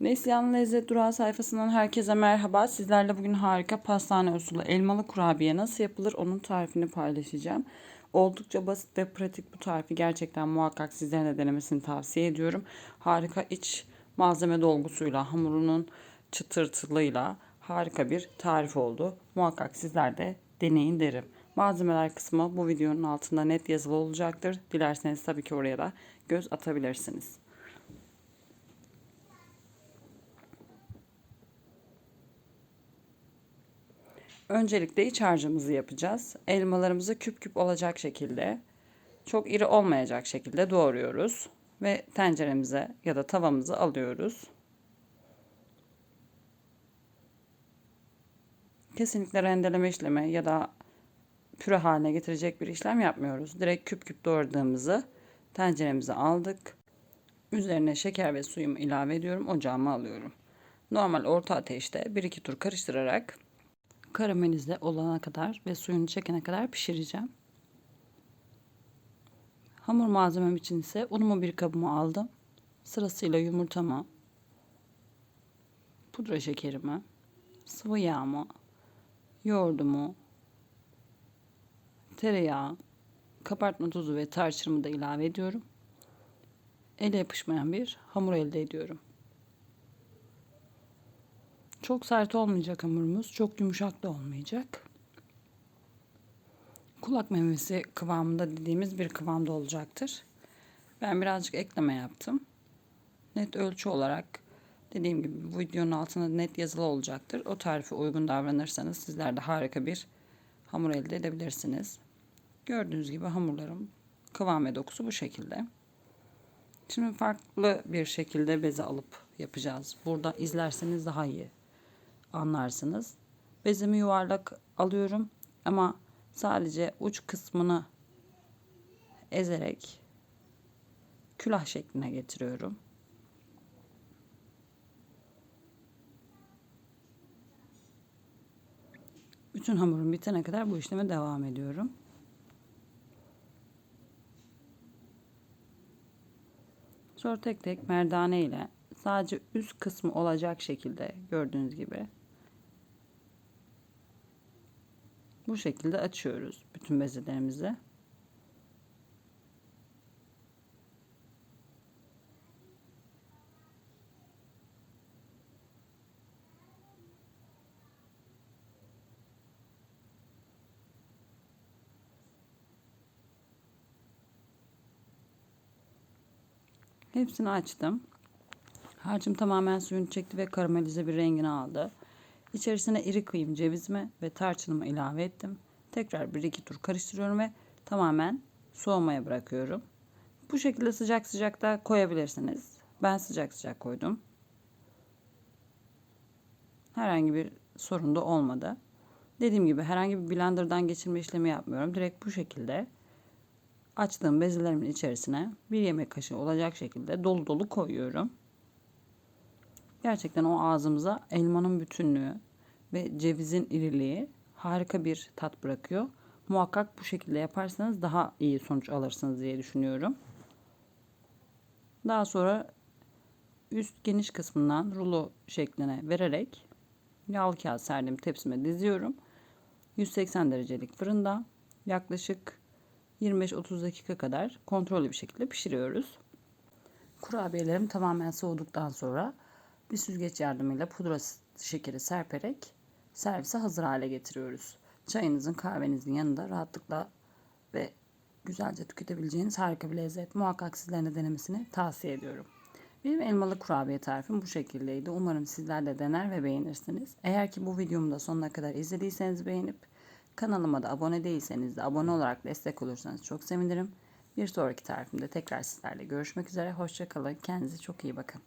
Neslihan Lezzet Durağı sayfasından herkese merhaba. Sizlerle bugün harika pastane usulü elmalı kurabiye nasıl yapılır onun tarifini paylaşacağım. Oldukça basit ve pratik bu tarifi gerçekten muhakkak sizlerin de denemesini tavsiye ediyorum. Harika iç malzeme dolgusuyla, hamurunun çıtırtılığıyla harika bir tarif oldu. Muhakkak sizler de deneyin derim. Malzemeler kısmı bu videonun altında net yazılı olacaktır. Dilerseniz tabii ki oraya da göz atabilirsiniz. Öncelikle iç harcımızı yapacağız. Elmalarımızı küp küp olacak şekilde, çok iri olmayacak şekilde doğruyoruz ve tenceremize ya da tavamızı alıyoruz. Kesinlikle rendeleme işlemi ya da püre haline getirecek bir işlem yapmıyoruz. Direkt küp küp doğradığımızı tenceremize aldık. Üzerine şeker ve suyumu ilave ediyorum. Ocağıma alıyorum. Normal orta ateşte 1-2 tur karıştırarak karamelize olana kadar ve suyunu çekene kadar pişireceğim. Hamur malzemem için ise unumu bir kabıma aldım. Sırasıyla yumurtamı, pudra şekerimi, sıvı yağımı, yoğurdumu, tereyağı, kabartma tozu ve tarçınımı da ilave ediyorum. Ele yapışmayan bir hamur elde ediyorum. Çok sert olmayacak hamurumuz. Çok yumuşak da olmayacak. Kulak memesi kıvamında dediğimiz bir kıvamda olacaktır. Ben birazcık ekleme yaptım. Net ölçü olarak dediğim gibi bu videonun altında net yazılı olacaktır. O tarife uygun davranırsanız sizler de harika bir hamur elde edebilirsiniz. Gördüğünüz gibi hamurlarım kıvam ve dokusu bu şekilde. Şimdi farklı bir şekilde beze alıp yapacağız. Burada izlerseniz daha iyi anlarsınız. Bezimi yuvarlak alıyorum ama sadece uç kısmını ezerek külah şekline getiriyorum. Bütün hamurum bitene kadar bu işleme devam ediyorum. Sonra tek tek merdane ile sadece üst kısmı olacak şekilde gördüğünüz gibi bu şekilde açıyoruz bütün bezelerimizi. Hepsini açtım. Harcım tamamen suyunu çekti ve karamelize bir rengini aldı. İçerisine iri kıyım cevizimi ve tarçınımı ilave ettim. Tekrar bir iki tur karıştırıyorum ve tamamen soğumaya bırakıyorum. Bu şekilde sıcak sıcak da koyabilirsiniz. Ben sıcak sıcak koydum. Herhangi bir sorun da olmadı. Dediğim gibi herhangi bir blenderdan geçirme işlemi yapmıyorum. Direkt bu şekilde açtığım bezelerimin içerisine bir yemek kaşığı olacak şekilde dolu dolu koyuyorum. Gerçekten o ağzımıza elmanın bütünlüğü ve cevizin iriliği harika bir tat bırakıyor. Muhakkak bu şekilde yaparsanız daha iyi sonuç alırsınız diye düşünüyorum. Daha sonra üst geniş kısmından rulo şekline vererek yağlı kağıt serdiğim tepsime diziyorum. 180 derecelik fırında yaklaşık 25-30 dakika kadar kontrollü bir şekilde pişiriyoruz. Kurabiyelerim tamamen soğuduktan sonra bir süzgeç yardımıyla pudra şekeri serperek servise hazır hale getiriyoruz. Çayınızın kahvenizin yanında rahatlıkla ve güzelce tüketebileceğiniz harika bir lezzet. Muhakkak sizlerin de denemesini tavsiye ediyorum. Benim elmalı kurabiye tarifim bu şekildeydi. Umarım sizler de dener ve beğenirsiniz. Eğer ki bu videomu da sonuna kadar izlediyseniz beğenip kanalıma da abone değilseniz de abone olarak destek olursanız çok sevinirim. Bir sonraki tarifimde tekrar sizlerle görüşmek üzere. Hoşçakalın. Kendinize çok iyi bakın.